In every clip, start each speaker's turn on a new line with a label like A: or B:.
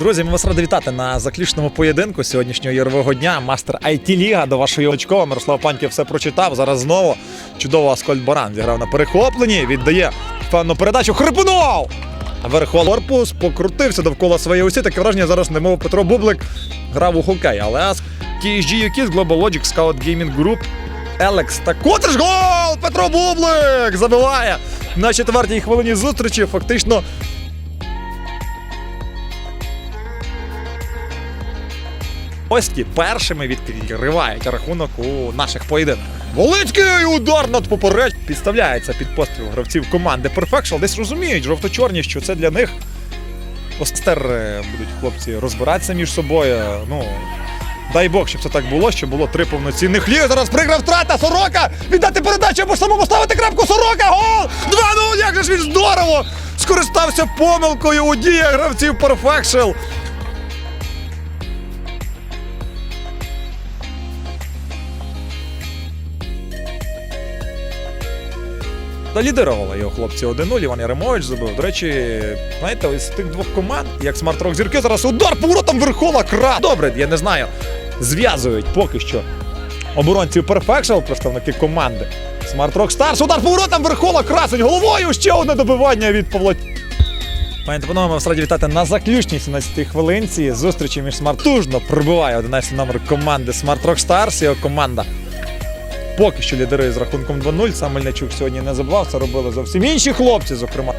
A: Друзі, ми вас раді вітати на заключному поєдинку сьогоднішнього ярового дня. Мастер IT Ліга до вашої очкова. Мирослав Паньків все прочитав. Зараз знову чудово Аскольд Баран зіграв на перехопленні. Віддає певну передачу. Хрипунов! Верхол корпус покрутився довкола своєї осі. Таке враження зараз немов Петро Бублик грав у хокей. Але Аск TSG Юкіс, Global Logic, Scout Gaming Group, Елекс та котиш гол! Петро Бублик забиває на четвертій хвилині зустрічі. Фактично Гості першими відкривають рахунок у наших поєдинках. Волицький удар над попереч підставляється під постріл гравців команди Perfectional. Десь розуміють жовто-чорні, що це для них Остер будуть хлопці розбиратися між собою. Ну дай Бог, щоб це так було, щоб було три повноцінних ліг. Зараз приграв втрата. Сорока! Віддати передачу або ж самому ставити крапку. Сорока! Гол! 2-0! Як же ж він здорово! Скористався помилкою у діях гравців Perfectional. Лідирували його хлопці 1-0, Іван Яремович забив. До речі, знаєте, із тих двох команд, як Rock зірки, зараз удар поворотом Верхола кра. Добре, я не знаю. Зв'язують поки що оборонців Perfectional, представники команди. Rock Stars, удар поворотом Верхола красень головою. Ще одне добивання від Павла. Пані панове, ми вас раді вітати на заключній 17-й хвилинці. Зустрічі між Smart Тужно пробиває 11 номер команди Smart Rock Stars. Його команда поки що лідирує з рахунком 2-0. Сам Мельничук сьогодні не забував. Це робили зовсім інші хлопці, зокрема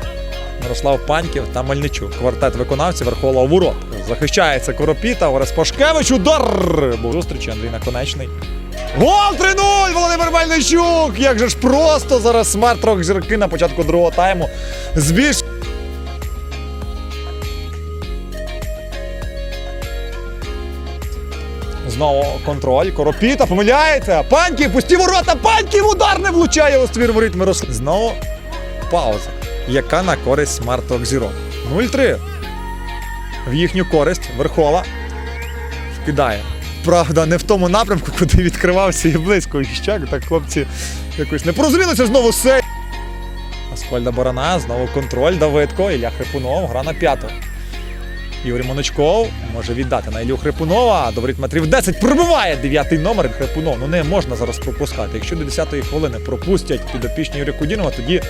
A: Мирослав Паньків та Мельничук. Квартет виконавців Верхола ворот. Захищається Коропіта, Орес Пашкевич, удар! Був зустрічі Андрій Наконечний. Гол 3-0! Володимир Мельничук! Як же ж просто зараз смарт рок зірки на початку другого тайму. Збільш Знову контроль. Коропіта помиляється. Паньків, пусті ворота. Паньків удар не влучає у ствір воріт Мирослав. Знову пауза. Яка на користь смарт зірок. 0-3. В їхню користь Верхола вкидає. Правда, не в тому напрямку, куди відкривався і близько. І так хлопці якось не порозумілися знову сей. Аскольда Барана, знову контроль, Давидко, Ілля Хрипунов, гра на п'яту. Юрій Моночков може віддати на Ілю Хрипунова. Добрить метрів 10 пробиває дев'ятий номер Хрипунов. Ну не можна зараз пропускати. Якщо до 10-ї хвилини пропустять підопічні Юрія Кудінова, тоді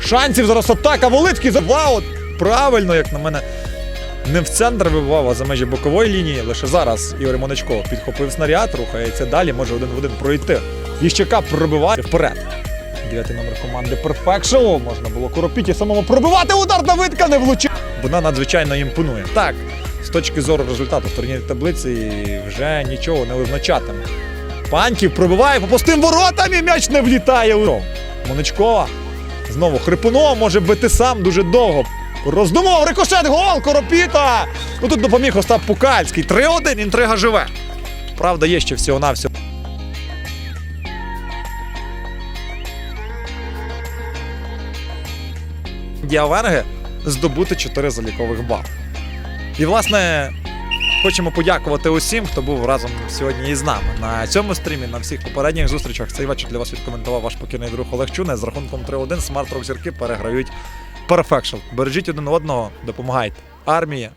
A: шансів зараз атака. Волицький за Вау! Правильно, як на мене, не в центр вибивав, а за межі бокової лінії. Лише зараз Ігор Моночков підхопив снаряд, рухається далі, може один в один пройти. Іщака пробиває вперед. Дев'ятий номер команди Perfection. Можна було Коропіті самому пробивати удар Давидка не влучив. Вона надзвичайно імпонує. Так, з точки зору результату в турнірі таблиці вже нічого не визначатиме. Паньків пробиває по пустим воротам і м'яч не влітає у Моничкова. Знову Хрипунов може бити сам дуже довго. Роздумав рикошет, гол, Коропіта! Ну тут допоміг Остап Пукальський. 3-1, інтрига живе. Правда, є ще всього-навсього. Діаверги здобути 4 залікових бали. І, власне, хочемо подякувати усім, хто був разом сьогодні із нами. На цьому стрімі, на всіх попередніх зустрічах. Цей вечір для вас відкоментував ваш покірний друг Олег Чуне. З рахунком 3-1 смарт-рок зірки переграють Perfection. Бережіть один одного, допомагайте. Армія